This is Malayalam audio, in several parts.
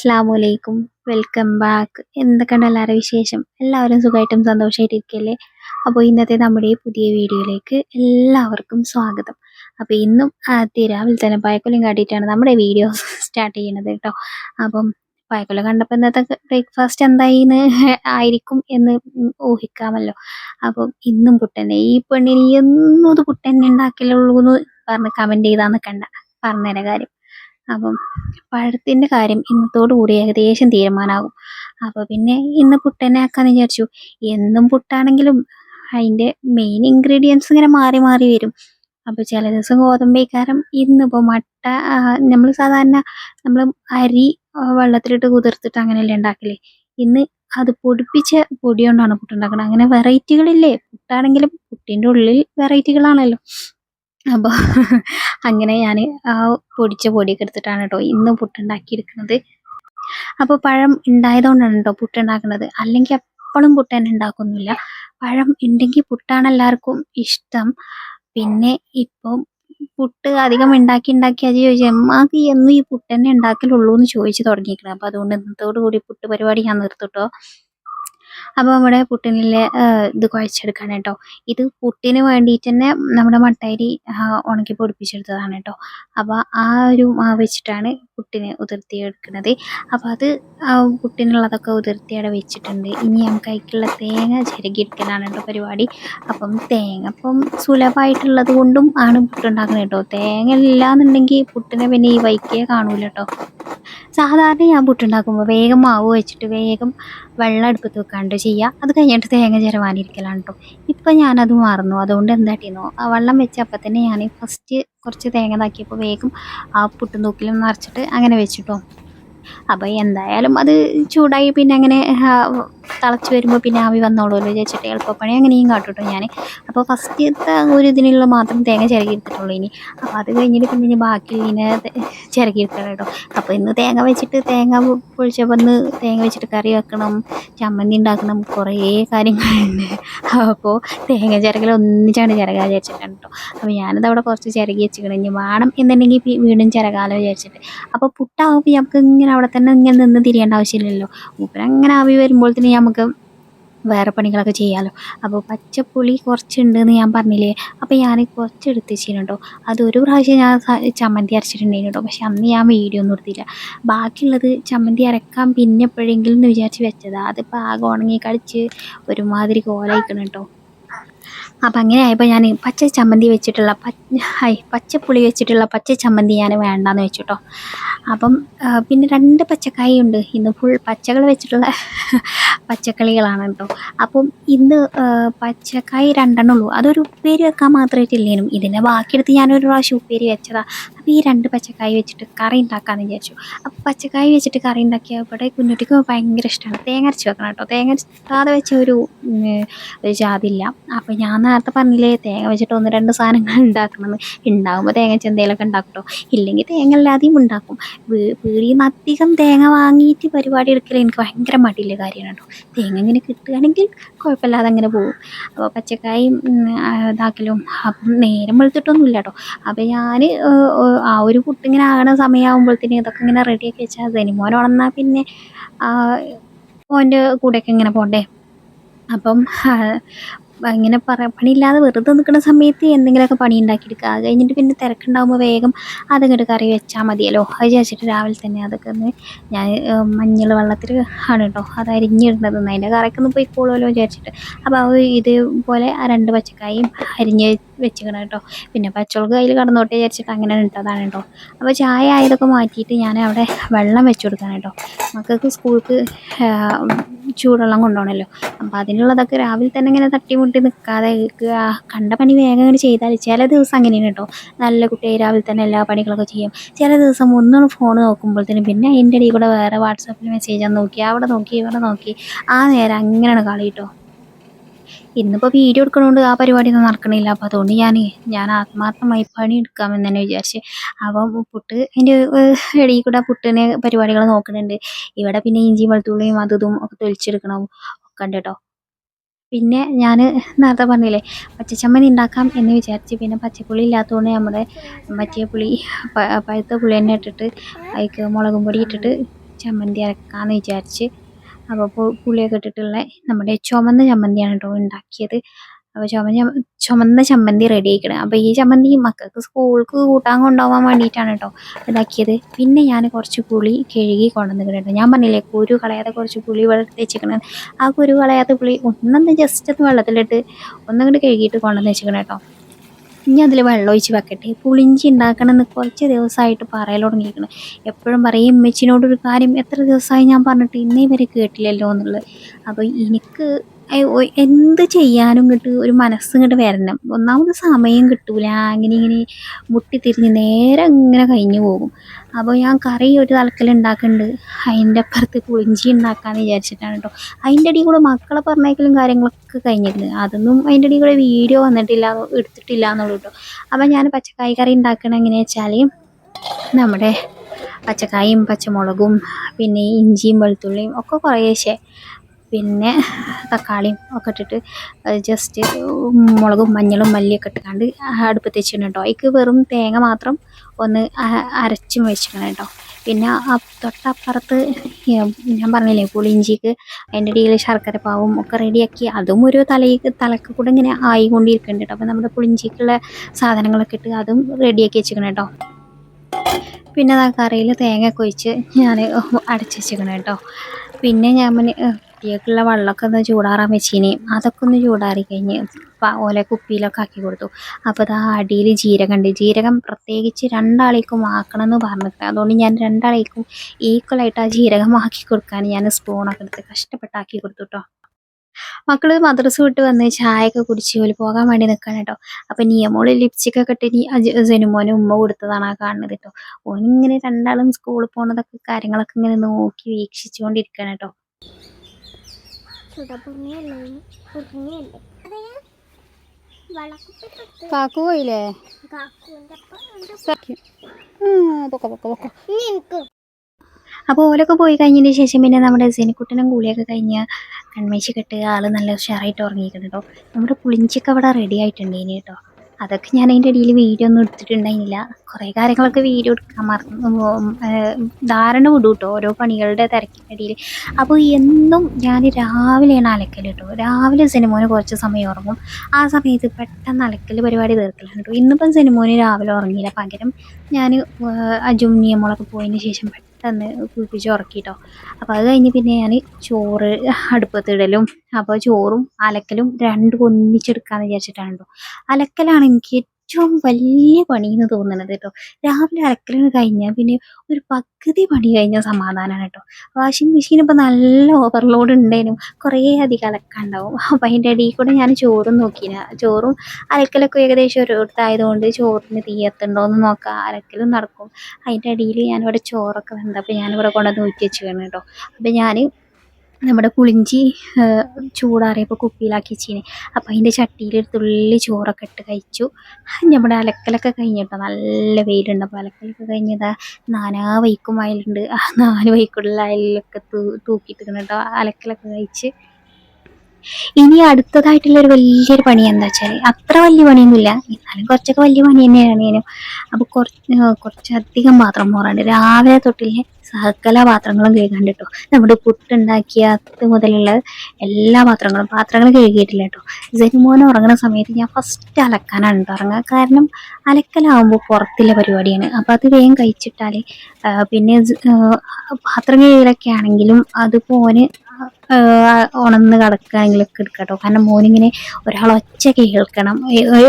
അസ്സാമു അലൈക്കും വെൽക്കം ബാക്ക് എന്തൊക്കെയുണ്ട് എല്ലാവരുടെ വിശേഷം? എല്ലാവരും സുഖമായിട്ടും സന്തോഷമായിട്ട് ഇരിക്കല്ലേ അപ്പോൾ ഇന്നത്തെ നമ്മുടെ പുതിയ വീഡിയോയിലേക്ക് എല്ലാവർക്കും സ്വാഗതം. അപ്പോൾ ഇന്നും രാവിലെ തന്നെ പായക്കൊല്ലം കാട്ടിയിട്ടാണ് നമ്മുടെ വീഡിയോ സ്റ്റാർട്ട് ചെയ്യുന്നത് കേട്ടോ. അപ്പം പായക്കൊല്ലം കണ്ടപ്പോൾ ഇന്നത്തെ ബ്രേക്ക്ഫാസ്റ്റ് എന്തായിന്ന് ആയിരിക്കും എന്ന് ഊഹിക്കാമല്ലോ. അപ്പം ഇന്നും പുട്ടന്നെ. ഈ പെണ്ണിന് എന്നും അത് പുട്ടന്നെ ഉണ്ടാക്കലുള്ളൂ എന്ന് പറഞ്ഞ് കമന്റ് ചെയ്താന്ന് കണ്ട. പറഞ്ഞുതരാം കാര്യം. അപ്പം പഴത്തിന്റെ കാര്യം ഇന്നത്തോടു കൂടി ഏകദേശം തീരുമാനമാകും അപ്പോൾ പിന്നെ ഇന്ന് പുട്ടന്നെ ആക്കാന്ന് വിചാരിച്ചു. എന്നും പുട്ടാണെങ്കിലും അതിന്റെ മെയിൻ ഇൻഗ്രീഡിയൻസ് ഇങ്ങനെ മാറി മാറി വരും. അപ്പോൾ ചില ദിവസം ഗോതമ്പേക്കാരം ഇന്നിപ്പോൾ മട്ട നമ്മൾ സാധാരണ നമ്മൾ അരി വെള്ളത്തിലിട്ട് കുതിർത്തിട്ട് അങ്ങനെയല്ലേ ഉണ്ടാക്കില്ലേ ഇന്ന് അത് പൊടിപ്പിച്ച പൊടി കൊണ്ടാണ് പുട്ടുണ്ടാക്കുന്നത് അങ്ങനെ വെറൈറ്റികളില്ലേ പുട്ടാണെങ്കിലും പുട്ടിന്റെ ഉള്ളിൽ വെറൈറ്റികളാണല്ലോ അപ്പോൾ അങ്ങനെ ഞാൻ ആ പൊടിച്ച പൊടിയൊക്കെ എടുത്തിട്ടാണ് കേട്ടോ ഇന്ന് പുട്ടുണ്ടാക്കിയെടുക്കുന്നത് അപ്പോൾ പഴം ഉണ്ടായതുകൊണ്ടാണ് കേട്ടോ പുട്ടുണ്ടാക്കുന്നത്. അല്ലെങ്കിൽ എപ്പോഴും പുട്ട് തന്നെ ഉണ്ടാക്കൊന്നുമില്ല. പഴം ഉണ്ടെങ്കിൽ പുട്ടാണ് എല്ലാവർക്കും ഇഷ്ടം. പിന്നെ ഇപ്പോൾ പുട്ട് അധികം ഉണ്ടാക്കി ഉണ്ടാക്കി അത് ചോദിച്ചു എമ്മാക്ക് എന്നും ഈ പുട്ട് തന്നെ ഉണ്ടാക്കലുള്ളൂ എന്ന് ചോദിച്ചു തുടങ്ങിയിരിക്കണം. അപ്പോൾ അതുകൊണ്ട് ഇന്നത്തോടു കൂടി പുട്ട് പരിപാടി ഞാൻ നിർത്തുട്ടോ. അപ്പോൾ നമ്മുടെ പുട്ടിനിലെ ഇത് കുഴച്ചെടുക്കാൻ കേട്ടോ. ഇത് പുട്ടിന് വേണ്ടിയിട്ട് തന്നെ നമ്മുടെ മട്ടയരി ഉണക്കി പൊടിപ്പിച്ചെടുത്തതാണ് കേട്ടോ. അപ്പോൾ ആ ഒരു മാവ് വെച്ചിട്ടാണ് പുട്ടിന് ഉതിർത്തി എടുക്കുന്നത് അപ്പോൾ അത് പുട്ടിനുള്ളതൊക്കെ ഉതിർത്തി അവിടെ വെച്ചിട്ടുണ്ട്. ഇനി നമുക്ക് അതിലേക്കുള്ള തേങ്ങ ചിരകിയെടുക്കലാണ് കേട്ടോ പരിപാടി. അപ്പം തേങ്ങ അപ്പം സുലഭമായിട്ടുള്ളത് കൊണ്ടും ആണ് പുട്ടുണ്ടാക്കുന്നത് കേട്ടോ. തേങ്ങ ഇല്ലാന്നുണ്ടെങ്കിൽ പുട്ടിനെ പിന്നെ ഈ വൈക്കേ കാണൂല കേട്ടോ. സാധാരണ ഞാൻ പുട്ടുണ്ടാക്കുമ്പോൾ വേഗം മാവ് വെച്ചിട്ട് വേഗം വെള്ളം അടുപ്പത്ത് വെക്കാണ്ട് ചെയ്യുക അത് കഴിഞ്ഞിട്ട് തേങ്ങ ചിരവാനിരിക്കലാണ് കേട്ടോ ഇപ്പം ഞാനത് മറന്നു. അതുകൊണ്ട് എന്താട്ടിന്നോ ആ വെള്ളം വെച്ച അപ്പം തന്നെ ഞാൻ ഫസ്റ്റ് കുറച്ച് തേങ്ങ ഇതാക്കിയപ്പോൾ വേഗം ആ പുട്ടും തൂക്കിലും നിറച്ചിട്ട് അങ്ങനെ വെച്ചിട്ടോ. അപ്പോൾ എന്തായാലും അത് ചൂടായി പിന്നെ അങ്ങനെ തിളച്ച് വരുമ്പോൾ പിന്നെ ആവി വന്നോളൂല്ലോ വിചാരിച്ചിട്ട് എളുപ്പപ്പണി അങ്ങനെയും കാട്ടുട്ടോ ഞാൻ അപ്പോൾ ഫസ്റ്റത്തെ ഒരു ഇതിനുള്ള മാത്രം തേങ്ങ ചിരകി എടുത്തിട്ടുള്ളൂ ഇനി. അപ്പോൾ അത് കഴിഞ്ഞിട്ട് പിന്നെ ഇനി ബാക്കി ഇങ്ങനെ ചിരകി എടുക്കണം കേട്ടോ. അപ്പോൾ ഇന്ന് തേങ്ങ വെച്ചിട്ട് തേങ്ങ പൊളിച്ചപ്പോൾ ഇന്ന് തേങ്ങ വെച്ചിട്ട് കറി വെക്കണം. ചമ്മന്തി ഉണ്ടാക്കണം. കുറേ കാര്യങ്ങളുണ്ട്. അപ്പോൾ തേങ്ങ ചിരകൽ ഒന്നിച്ചാണ് ചിരകാൻ വിചാരിച്ചിട്ടാണ് കേട്ടോ അപ്പോൾ ഞാനത് അവിടെ കുറച്ച് ചിരകി വെച്ചിക്കണം. ഇനി വേണം എന്നുണ്ടെങ്കിൽ വീണ്ടും ചിരകാലോ വിചാരിച്ചിട്ട്. അപ്പോൾ പുട്ടാവുമ്പോൾ നമുക്ക് ഇങ്ങനെ അവിടെ തന്നെ ഇങ്ങനെ നിന്ന് തിരിയേണ്ട ആവശ്യമില്ലല്ലോ. മൂപ്പരങ്ങനെ ആവി തന്നെ നമുക്ക് വേറെ പണികളൊക്കെ ചെയ്യാമല്ലോ അപ്പോൾ പച്ചപ്പുളി കുറച്ചുണ്ടെന്ന് ഞാൻ പറഞ്ഞില്ലേ? അപ്പോൾ ഞാൻ കുറച്ച് എടുത്ത് വെച്ചിട്ടുണ്ടോ അതൊരു പ്രാവശ്യം ഞാൻ ചമ്മന്തി അരച്ചിട്ടുണ്ടായിരുന്നു കേട്ടോ പക്ഷെ അന്ന് ഞാൻ വീഡിയോ ഒന്നും എടുത്തില്ല. ബാക്കിയുള്ളത് ചമ്മന്തി അരക്കാൻ പിന്നെ എപ്പോഴെങ്കിലും എന്ന് വിചാരിച്ച് വെച്ചതാണ് അതിപ്പോൾ ആകെ ഉണങ്ങി കളിച്ച് ഒരുമാതിരി കോലായിക്കണം കേട്ടോ അപ്പം അങ്ങനെ ആയപ്പോൾ ഞാൻ പച്ച ചമ്മന്തി വെച്ചിട്ടുള്ള ഹൈ പച്ചപ്പുളി വെച്ചിട്ടുള്ള പച്ച ചമ്മന്തി ഞാൻ വേണ്ടാന്ന് വെച്ചു കേട്ടോ അപ്പം പിന്നെ രണ്ട് പച്ചക്കായ ഉണ്ട്. ഇന്ന് ഫുൾ പച്ചകൾ വെച്ചിട്ടുള്ള പച്ചക്കളികളാണ് കേട്ടോ. അപ്പം ഇന്ന് പച്ചക്കായ രണ്ടെണ്ണം ഉള്ളൂ. അതൊരു ഉപ്പേരി വെക്കാൻ മാത്രമായിട്ടില്ലേനും ഇതിന്റെ ബാക്കിയെടുത്ത് ഞാനൊരു പ്രാവശ്യം ഉപ്പേരി വെച്ചതാ. അപ്പോൾ ഈ രണ്ട് പച്ചക്കായ വെച്ചിട്ട് കറി ഉണ്ടാക്കാമെന്ന് വിചാരിച്ചു. അപ്പോൾ പച്ചക്കായ വെച്ചിട്ട് കറി ഉണ്ടാക്കിയ ഇവിടെ കുഞ്ഞുട്ടിക്ക് ഭയങ്കര ഇഷ്ടമാണ് തേങ്ങ അരച്ച് വെക്കണം കേട്ടോ. തേങ്ങ അരച്ചാതെ വെച്ച ഒരു ഒരു ജാതില്ല അപ്പോൾ ഞാൻ നേരത്തെ പറഞ്ഞില്ലേ തേങ്ങ വെച്ചിട്ട് ഒന്ന് രണ്ട് സാധനങ്ങൾ ഉണ്ടാക്കണമെന്ന്. ഉണ്ടാകുമ്പോൾ തേങ്ങ വെച്ച് എന്തെങ്കിലുമൊക്കെ ഉണ്ടാക്കും കേട്ടോ ഇല്ലെങ്കിൽ തേങ്ങ അല്ലാതെയും ഉണ്ടാക്കും. വീടിൽ നിന്ന് അധികം തേങ്ങ വാങ്ങിയിട്ട് പരിപാടി എടുക്കൽ എനിക്ക് ഭയങ്കര മടിയുള്ള കാര്യമാണ് കേട്ടോ തേങ്ങ ഇങ്ങനെ കിട്ടുകയാണെങ്കിൽ കുഴപ്പമില്ലാതെ അങ്ങനെ പോകും. അപ്പോൾ പച്ചക്കായും ഇതാക്കലും അപ്പം നേരം വെളുത്തിട്ടൊന്നുമില്ല കേട്ടോ അപ്പോൾ ഞാൻ ആ ഒരു പുട്ടിങ്ങനെ ആകണ സമയമാകുമ്പോഴത്തേന് ഇതൊക്കെ ഇങ്ങനെ റെഡിയാക്കി വെച്ചാൽ സിനിമ ഉണന്നാൽ പിന്നെ ആ, ഓന്റെ കൂടെയൊക്കെ ഇങ്ങനെ പോണ്ടേ? അപ്പം ഇങ്ങനെ പറ പണിയില്ലാതെ വെറുതെ നിൽക്കുന്ന സമയത്ത് എന്തെങ്കിലുമൊക്കെ പണി ഉണ്ടാക്കിയെടുക്കുക. അത് കഴിഞ്ഞിട്ട് പിന്നെ തിരക്കുണ്ടാകുമ്പോൾ വേഗം അതങ്ങോട്ട് കറി വെച്ചാൽ മതിയല്ലോ. അത് ചോദിച്ചിട്ട് രാവിലെ തന്നെ അതൊക്കെ ഒന്ന് ഞാൻ മഞ്ഞൾ വെള്ളത്തിൽ ആണ് കേട്ടോ അത് അരിഞ്ഞിടുന്നത് അതിന്റെ കറയൊക്കെ പോയിക്കോളുമല്ലോ വിചാരിച്ചിട്ട്. അപ്പോൾ ഇതുപോലെ രണ്ട് പച്ചക്കായും അരിഞ്ഞ് വെച്ചിക്കണം കേട്ടോ പിന്നെ പച്ചമുളക് കയ്യിൽ കടന്നോട്ടെ വിചാരിച്ചിട്ട് അങ്ങനെ ഇട്ടതാണ് കേട്ടോ അപ്പോൾ ചായ ആയതൊക്കെ മാറ്റിയിട്ട് ഞാൻ അവിടെ വെള്ളം വെച്ച് കൊടുക്കാൻ കേട്ടോ മക്കൾക്ക് സ്കൂൾക്ക് ചൂടുവെള്ളം കൊണ്ടുപോകണമല്ലോ. അപ്പോൾ അതിനുള്ളതൊക്കെ രാവിലെ തന്നെ ഇങ്ങനെ തട്ടിമുട്ടി നിൽക്കാതെ. കണ്ട പണി വേഗം ഇങ്ങനെ ചെയ്താൽ ചില ദിവസം അങ്ങനെയാണ് കേട്ടോ നല്ല കുട്ടിയായി രാവിലെ തന്നെ എല്ലാ പണികളൊക്കെ ചെയ്യും. ചില ദിവസം ഒന്നും ഫോൺ നോക്കുമ്പോഴത്തേനും പിന്നെ എന്റെ ഇടയിൽ കൂടെ വേറെ വാട്സാപ്പിൽ മെസ്സേജ് നോക്കി അവിടെ നോക്കി ഇവിടെ നോക്കി. ആ നേരം അങ്ങനെയാണ് കളി കേട്ടോ ഇന്നിപ്പോൾ വീഡിയോ എടുക്കണോണ്ട് ആ പരിപാടിയൊന്നും നടക്കണില്ല. അപ്പോൾ അതുകൊണ്ട് ഞാൻ ഞാൻ ആത്മാർത്ഥമായി പണി എടുക്കാമെന്ന് തന്നെ വിചാരിച്ച് അപ്പം പുട്ട് അതിന്റെ ഇടയിൽ കൂടെ പുട്ടിന് പരിപാടികൾ നോക്കുന്നുണ്ട് ഇവിടെ പിന്നെ ഇഞ്ചി വെളുത്തുള്ളിയും അതും ഒക്കെ തൊലിച്ചെടുക്കണം. ഒക്കെ ഉണ്ട് കേട്ടോ. പിന്നെ ഞാൻ നേരത്തെ പറഞ്ഞില്ലേ പച്ചച്ചമ്മന്തി ഉണ്ടാക്കാം എന്ന് വിചാരിച്ച് പിന്നെ പച്ചപ്പുളി ഇല്ലാത്തതുകൊണ്ട് നമ്മുടെ മറ്റേ പുളി പഴുത്ത പുളി തന്നെ ഇട്ടിട്ട് അതിക്ക് മുളകും പൊടി ഇട്ടിട്ട് ചമ്മന്തി അരക്കാമെന്ന് വിചാരിച്ച് അപ്പോൾ പുളിയൊക്കെ ഇട്ടിട്ടുള്ള നമ്മുടെ ചുമന്ന ചമ്മന്തിയാണ് കേട്ടോ ഉണ്ടാക്കിയത്. അപ്പോൾ ചുമന്ന ചുമന്ന ചമ്മന്തി റെഡി ആയിക്കണം. അപ്പോൾ ഈ ചമ്മന്തി മക്കൾക്ക് സ്കൂൾക്ക് കൂട്ടാൻ കൊണ്ടുപോകാൻ വേണ്ടിയിട്ടാണ് കേട്ടോ ഇതാക്കിയത്. പിന്നെ ഞാൻ കുറച്ച് പുളി കഴുകി കൊണ്ടുവന്നിട്ടുണ്ട് കേട്ടോ ഞാൻ പറഞ്ഞില്ലേ കുരു കളയാതെ കുറച്ച് പുളി വെള്ളത്തിൽ വെച്ചിരിക്കണം ആ കുരു കളയാത്ത പുളി ഒന്നൊന്ന് ജസ്റ്റ് ഒന്ന് വെള്ളത്തിലിട്ട് ഒന്നങ്ങോട്ട് കഴുകിയിട്ട് കൊണ്ടുവന്ന് വെച്ചിരിക്കണം കേട്ടോ ഇനി അതിൽ വെള്ളം ഒഴിച്ച് വെക്കട്ടെ. പുളിഞ്ചി ഉണ്ടാക്കണമെന്ന് കുറച്ച് ദിവസമായിട്ട് പറയൽ തുടങ്ങിയിരിക്കണം. എപ്പോഴും പറയും ഉമ്മച്ചിനോടൊരു കാര്യം എത്ര ദിവസമായി ഞാൻ പറഞ്ഞിട്ട് ഇന്നേ വരെ കേട്ടില്ലല്ലോ എന്നുള്ളത്. അപ്പോൾ എനിക്ക് എന്ത് ചെയ്യാനും ഇങ്ങോട്ട് ഒരു മനസ്സ് ഇങ്ങോട്ട് വരണം. ഒന്നാമത് സമയം കിട്ടൂല. അങ്ങനെ ഇങ്ങനെ മുട്ടി മുട്ടിത്തിരിഞ്ഞ് നേരെ ഇങ്ങനെ കഴിഞ്ഞു പോകും. അപ്പോൾ ഞാൻ കറി ഒരു തലക്കൽ ഉണ്ടാക്കുന്നുണ്ട് അതിന്റെ അപ്പുറത്ത് കുഞ്ചി ഉണ്ടാക്കാമെന്ന് വിചാരിച്ചിട്ടാണ് കേട്ടോ അതിന്റെ ഇടയിൽ കൂടെ മക്കളെ പറഞ്ഞേക്കലും കാര്യങ്ങളൊക്കെ കഴിഞ്ഞിട്ടുണ്ട്. അതൊന്നും അതിന്റെ ഇടയിൽ കൂടെ വീഡിയോ വന്നിട്ടില്ല എടുത്തിട്ടില്ല എന്നുള്ളൂ കേട്ടോ അപ്പം ഞാൻ പച്ചക്കായ കറി ഉണ്ടാക്കണ എങ്ങനെയാ വെച്ചാൽ നമ്മുടെ പച്ചക്കായും പച്ചമുളകും പിന്നെ ഇഞ്ചിയും വെളുത്തുള്ളിയും ഒക്കെ കുറേശ്ശെ പിന്നെ തക്കാളിയും ഒക്കെ ഇട്ടിട്ട് ജസ്റ്റ് മുളകും മഞ്ഞളും മല്ലിയൊക്കെ ഇട്ടുകൊണ്ട് അടുപ്പത്ത് വെച്ചിട്ടുണ്ട് കേട്ടോ അതിക്ക് വെറും തേങ്ങ മാത്രം ഒന്ന് അരച്ചും വെച്ചിരിക്കണം കേട്ടോ. പിന്നെ തൊട്ടപ്പുറത്ത് ഞാൻ പറഞ്ഞില്ലേ പുളിഞ്ചിക്ക് അതിന്റെ ഇടയിൽ ശർക്കര പാവും ഒക്കെ റെഡിയാക്കി അതും ഒരു തലയ്ക്ക് തലക്ക് കൂടെ ഇങ്ങനെ ആയിക്കൊണ്ടിരിക്കുന്നുണ്ട് കേട്ടോ. അപ്പോൾ നമ്മുടെ പുളിഞ്ചിക്കുള്ള സാധനങ്ങളൊക്കെ ഇട്ട് അതും റെഡിയാക്കി വെച്ചിരിക്കണം കേട്ടോ. പിന്നെ കറിയിൽ തേങ്ങ ഒക്കെ ഞാൻ അടച്ച് വെച്ചിരിക്കണം കേട്ടോ. പിന്നെ ഞാൻ കുട്ടികൾക്കുള്ള വെള്ളമൊക്കെ ഒന്ന് ചൂടാറാൻ വെച്ചിനി. അതൊക്കെ ഒന്ന് ചൂടാറി കഴിഞ്ഞ് ഓലെ കുപ്പിയിലൊക്കെ ആക്കി കൊടുത്തു. അപ്പോൾ ആ അടിയിൽ ജീരകം ഉണ്ട്. ജീരകം പ്രത്യേകിച്ച് രണ്ടാളേക്കും ആക്കണം എന്ന് പറഞ്ഞിട്ടുണ്ട്. അതുകൊണ്ട് ഞാൻ രണ്ടാളേക്കും ഈക്വലായിട്ട് ആ ജീരകം ആക്കി കൊടുക്കാൻ ഞാൻ സ്പൂണൊക്കെ എടുത്ത് കഷ്ടപ്പെട്ടാക്കി കൊടുത്തു കേട്ടോ മക്കൾ മദ്രസ വിട്ട് വന്ന് ചായയൊക്കെ കുടിച്ച് ജോലി പോകാൻ വേണ്ടി നിൽക്കാൻ കേട്ടോ അപ്പം നിയമോൾ ലിപ്സ്റ്റിക് ഒക്കെ ഇട്ട് നീ ജനുമോന് ഉമ്മ കൊടുത്തതാണ് ആ കാണുന്നത് കേട്ടോ ഓനിങ്ങനെ രണ്ടാളും സ്കൂളിൽ പോണതൊക്കെ കാര്യങ്ങളൊക്കെ ഇങ്ങനെ നോക്കി വീക്ഷിച്ചുകൊണ്ടിരിക്കണം കേട്ടോ കാക്കു പോയില്ലേ? പൊക്ക പൊക്ക പൊക്ക. അപ്പോൾ ഓലൊക്കെ പോയി കഴിഞ്ഞതിന് ശേഷം പിന്നെ നമ്മുടെ സിനിക്കുട്ടനും കൂലിയൊക്കെ കഴിഞ്ഞ കൺമേശി കെട്ട് ആൾ നല്ല ഉഷാറായിട്ട് ഉറങ്ങിയിട്ടുണ്ട് കേട്ടോ നമ്മുടെ പുളിഞ്ചൊക്കെ അവിടെ റെഡി ആയിട്ടുണ്ട് ഇനി കേട്ടോ അതൊക്കെ ഞാൻ അതിന്റെ ഇടയിൽ വീഡിയോ ഒന്നും എടുത്തിട്ടുണ്ടായിരുന്നില്ല. കുറേ കാര്യങ്ങളൊക്കെ വീഡിയോ എടുക്കാൻ മറന്നു ധാരണ വിടും കേട്ടോ ഓരോ പണികളുടെ തിരക്കിന്റെ ഇടയിൽ. അപ്പോൾ എന്നും ഞാൻ രാവിലെയാണ് അലക്കൽ കേട്ടോ. രാവിലെ സിനിമോന് കുറച്ച് സമയം ഉറങ്ങും. ആ സമയത്ത് പെട്ടെന്ന് അലക്കൽ പരിപാടി തീർക്കലാണ് കേട്ടോ. ഇന്നിപ്പം സിനിമോന് രാവിലെ ഉറങ്ങിയില്ല. പകരം ഞാൻ അജും പോയതിന് ശേഷം പെട്ടെന്ന് കുളിപ്പിച്ച് ഉറക്കിട്ടോ. അപ്പോൾ അത് കഴിഞ്ഞ് പിന്നെ ഞാൻ ചോറ് അടുപ്പത്തിടലും അപ്പോൾ ചോറും അലക്കലും രണ്ടും ഒന്നിച്ചെടുക്കാമെന്ന് വിചാരിച്ചിട്ടാണ് കേട്ടോ അലക്കലാണ് എനിക്ക് ഏറ്റവും വലിയ പണിയെന്ന് തോന്നണത് കേട്ടോ രാവിലെ അലക്കലിന് കഴിഞ്ഞാൽ പിന്നെ ഒരു പകുതി പണി കഴിഞ്ഞാൽ സമാധാനമാണ് കേട്ടോ വാഷിംഗ് മെഷീൻ ഇപ്പോൾ നല്ല ഓവർലോഡ് ഉണ്ടേനും. കുറേ അധികം അലക്കാണ്ടാവും അപ്പം അതിന്റെ ഇടയിൽ കൂടെ ഞാൻ ചോറും നോക്കിയില്ല ചോറും അലക്കലൊക്കെ ഏകദേശം ഒരു ഒരിടത്തായതുകൊണ്ട് ചോറിന് തീയത്തുണ്ടോ എന്ന് നോക്കാം. അലക്കലും നടക്കും. അതിന്റെ ഇടയിൽ ഞാനിവിടെ ചോറൊക്കെ വെന്തപ്പോൾ ഞാനിവിടെ കൊണ്ടുവന്ന് ഊറ്റി വെച്ച് വേണം കേട്ടോ അപ്പം ഞാൻ നമ്മുടെ കുളിഞ്ചി ചൂടാറിയപ്പോൾ കുപ്പിയിലാക്കി വെച്ചിന്. അപ്പോൾ അതിന്റെ ചട്ടിയിൽ ഒരു തുള്ളി ചോറൊക്കെ ഇട്ട് കഴിച്ചു. നമ്മുടെ അലക്കലൊക്കെ കഴിഞ്ഞിട്ടോ? നല്ല വെയിലുണ്ട്. അപ്പോൾ അലക്കലൊക്കെ കഴിഞ്ഞതാ നാനാ വൈക്കും അയലുണ്ട് ആ നാല് വൈക്കുള്ള അയലിലൊക്കെ തൂ തൂക്കിയിട്ടിരിക്കണം കേട്ടോ അലക്കലൊക്കെ കഴിച്ച് ഇനി അടുത്തതായിട്ടുള്ള ഒരു വലിയൊരു പണി എന്താ വെച്ചാൽ അത്ര വലിയ പണിയൊന്നുമില്ല. എന്നാലും കുറച്ചൊക്കെ വലിയ പണി തന്നെയാണ് ഞാനും. അപ്പോൾ കുറച്ച് കുറച്ചധികം പാത്രം പോറാണ്ട് രാവിലെ തൊട്ടില്ലേ സകല പാത്രങ്ങളും കഴുകാണ്ട് കേട്ടോ നമ്മുടെ പുട്ടുണ്ടാക്കിയ അത് മുതലുള്ള എല്ലാ പാത്രങ്ങളും പാത്രങ്ങൾ കഴുകിയിട്ടില്ല കേട്ടോ. ജനുമോൻ ഉറങ്ങുന്ന സമയത്ത് ഞാൻ ഫസ്റ്റ് അലക്കാനാണ് കേട്ടോ ഇറങ്ങുക കാരണം അലക്കലാവുമ്പോൾ പുറത്തുള്ള പരിപാടിയാണ്. അപ്പോൾ അത് വേഗം കഴിച്ചിട്ടാൽ പിന്നെ പാത്രം കഴുകലൊക്കെ ആണെങ്കിലും അത് ഉണന്ന് കിടക്കുകയാണെങ്കിലൊക്കെ എടുക്കട്ടോ. കേട്ടോ കാരണം മോനിങ്ങനെ ഒരാൾ ഒച്ച കേൾക്കണം.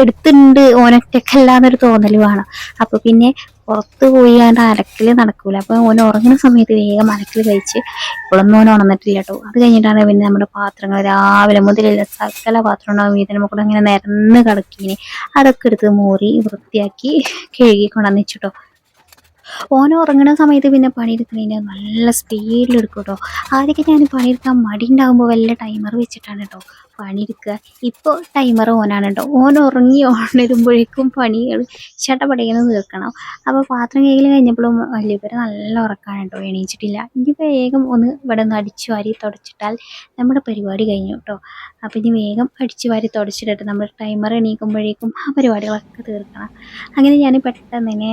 എടുത്തുണ്ട് ഓനൊറ്റക്കല്ലാന്നൊരു തോന്നൽ വേണം. അപ്പോൾ പിന്നെ പുറത്ത് പോയി അതിന്റെ അലക്കൽ നടക്കൂല. അപ്പോൾ ഓൻ ഉറങ്ങുന്ന സമയത്ത് വേഗം അലക്കിൽ കഴിച്ച് ഇപ്പോഴൊന്നും ഓൻ ഉണർന്നിട്ടില്ല കേട്ടോ അത് കഴിഞ്ഞിട്ടാണ് പിന്നെ നമ്മുടെ പാത്രങ്ങൾ രാവിലെ മുതലുള്ള സകല പാത്രം ഉണ്ടാവും. ഇതിന് കൂടെ അങ്ങനെ നിരന്ന് കിടക്കിന്. അതൊക്കെ എടുത്ത് മോറി വൃത്തിയാക്കി കഴുകി കൊണ്ടുവന്ന് വെച്ചിട്ടോ. ഓൻ ഉറങ്ങുന്ന സമയത്ത് പിന്നെ പണിയെടുക്കണതിന് നല്ല സ്പീഡിൽ എടുക്കും കേട്ടോ ആദ്യമൊക്കെ ഞാൻ പണിയെടുക്കാൻ മടി ഉണ്ടാകുമ്പോൾ വല്ല ടൈമർ വെച്ചിട്ടാണ് കേട്ടോ പണിയെടുക്കുക. ഇപ്പോൾ ടൈമർ ഓനാണ് കേട്ടോ ഓൻ ഉറങ്ങി ഓണിടുമ്പോഴേക്കും പണികൾ ചട്ടപടയെന്ന് തീർക്കണം. അപ്പോൾ പാത്രം കയ്യിൽ കഴിഞ്ഞപ്പോഴും വലിയവരെ നല്ല ഉറക്കാണ് കേട്ടോ എണീച്ചിട്ടില്ല. ഇനി വേഗം ഒന്ന് ഇവിടെ നിന്ന് അടിച്ചു വാരി തുടച്ചിട്ടാൽ നമ്മുടെ പരിപാടി കഴിഞ്ഞു കേട്ടോ അപ്പോൾ ഇനി വേഗം അടിച്ചു വാരി തുടച്ചിട്ടിട്ട് നമ്മൾ ടൈമർ എണീക്കുമ്പോഴേക്കും ആ പരിപാടികളൊക്കെ തീർക്കണം. അങ്ങനെ ഞാൻ പെട്ടെന്ന് തന്നെ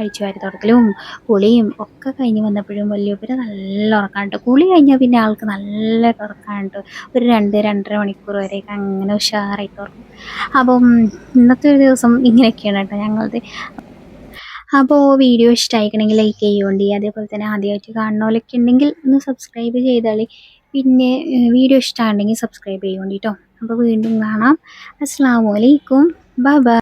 അടിച്ചു വാരി തുടക്കലും കുളിയും ഒക്കെ കഴിഞ്ഞ് വന്നപ്പോഴും വലിയപ്പുര നല്ല ഉറക്കാണ്ട് കുളി കഴിഞ്ഞാൽ പിന്നെ ആൾക്ക് നല്ല ഉറക്കാണ്ട് ഒരു രണ്ട് രണ്ടര മണിക്കൂർ വരെയൊക്കെ അങ്ങനെ ഉഷാറായിട്ട് ഉറക്കും അപ്പം ഇന്നത്തെ ഒരു ദിവസം ഇങ്ങനെയൊക്കെയാണ് കേട്ടോ ഞങ്ങളത്. അപ്പോൾ വീഡിയോ ഇഷ്ടമായിക്കണമെങ്കിൽ ലൈക്ക് ചെയ്യുകൊണ്ട് അതേപോലെ തന്നെ ആദ്യമായിട്ട് കാണുന്നവരൊക്കെ ഉണ്ടെങ്കിൽ ഒന്ന് സബ്സ്ക്രൈബ് ചെയ്താളി പിന്നെ വീഡിയോ ഇഷ്ടമാണെങ്കിൽ സബ്സ്ക്രൈബ് ചെയ്യുകയുണ്ട് കേട്ടോ. അപ്പോൾ വീണ്ടും കാണാം. അസ്സാം വലൈക്കും ബൈ.